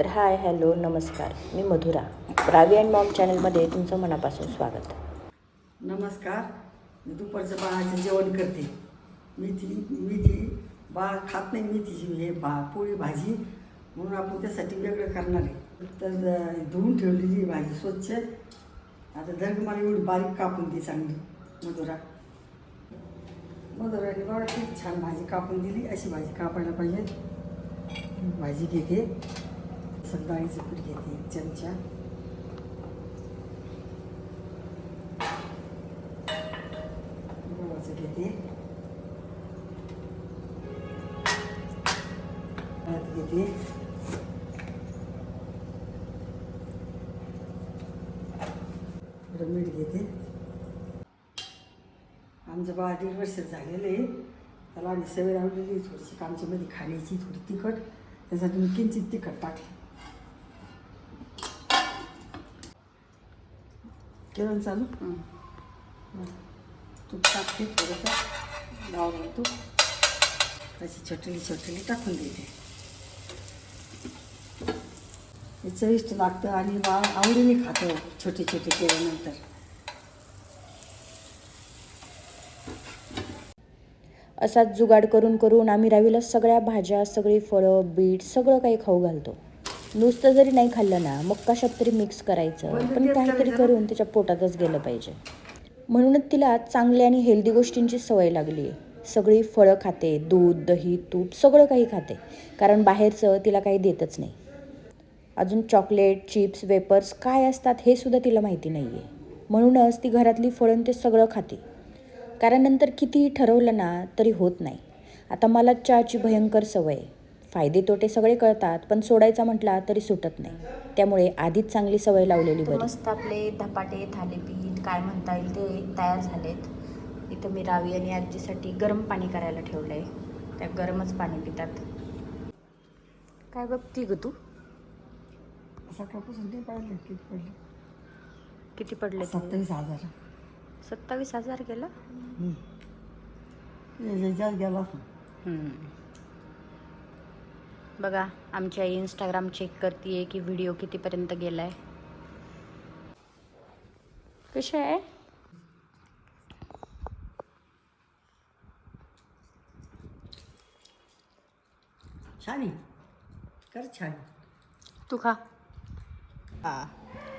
तर hi hello नमस्कार. मी मधुरा. रावी अँड मॉम चॅनलमध्ये तुमचं मनापासून स्वागत. नमस्कार. मी दुपारचं बाळाचं जेवण करते. मेथी मेथी बाळ खात नाही मेथीची हे भा पोळी भाजी. म्हणून आपण त्यासाठी वेगळं करणार आहे. तर धुवून ठेवलेली भाजी स्वच्छ. आता दर्ग मला एवढी बारीक कापून दे चांगली. मधुरा. मधुराने बघा खूप छान भाजी कापून दिली. अशी भाजी कापायला पाहिजे. भाजी घेते. असं पीठ घेते एक चमचा गव्हाचं घेते हळद घेते मीठ घेते आमचं बाळ दीड वर्ष झालेलं आहे त्याला आम्ही सवय लावलेली थोडीशी आमच्यामध्ये खाण्याची थोडी तिखट त्यासाठी मी किंचित तिखट टाकली केलं चालू? तूप टाकते थोडंसं. गावरान तूप अशी छोटेली छोटेली टाकून देते. हे चविष्ट लागतं आणि बाळ आवडीने खातं छोटे छोटे केल्यानंतर. असाच जुगाड करून करून आम्ही रावीला सगळ्या भाज्या सगळी फळं बीट सगळं काही खाऊ घालतो. नुसतं जरी नाही खाल्लं ना मग कशात तरी मिक्स करायचं. पण काहीतरी करून त्याच्या पोटातच गेलं पाहिजे. म्हणूनच तिला चांगल्या आणि हेल्दी गोष्टींची सवय लागली. आहे सगळी फळं खाते दूध दही तूप सगळं काही खाते. कारण बाहेरचं तिला काही देतच नाही. अजून चॉकलेट चिप्स वेपर्स काय असतात हे सुद्धा तिला माहिती नाही आहे म्हणूनच ती घरातली फळं ते सगळं खाते. कारण नंतर कितीही ठरवलं ना तरी होत नाही. आता मला चहाची भयंकर सवय आहे. फायदे तोटे सगळे कळतात पण सोडायचा म्हटला तरी सुटत नाही. त्यामुळे आधीच चांगली सवय लावलेली बरी. मस्त आपले धपाटे थालीपीठ काय म्हणता येईल ते तयार झालेत. इथं मी रावी आणि आजीसाठी गरम पाणी करायला ठेवलं आहे त्या गरमच पाणी पितात. काय बघती ग तू? सकाळपासून ते पाडले किती पडले? किती पडले ते? सत्तावीस हजार. सत्तावीस हजार गेला? गेला बघा आमची आई इंस्टाग्राम चेक करते की व्हिडिओ कितीपर्यंत गेलाय. कसे आहे? छान आहे. कर छान. तू खा.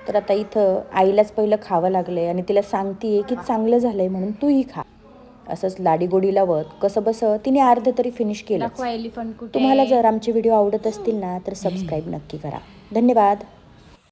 तर आता इथं आईलाच पहिलं खावं लागलंय आणि तिला सांगतीये की चांगलं झालंय म्हणून तूही खा. असंच लाडी गोडी लावत कसं बस तिने अर्ध तरी फिनिश केलं तुम्हाला जर आमचे व्हिडिओ आवडत असतील ना तर सबस्क्राईब नक्की करा. धन्यवाद.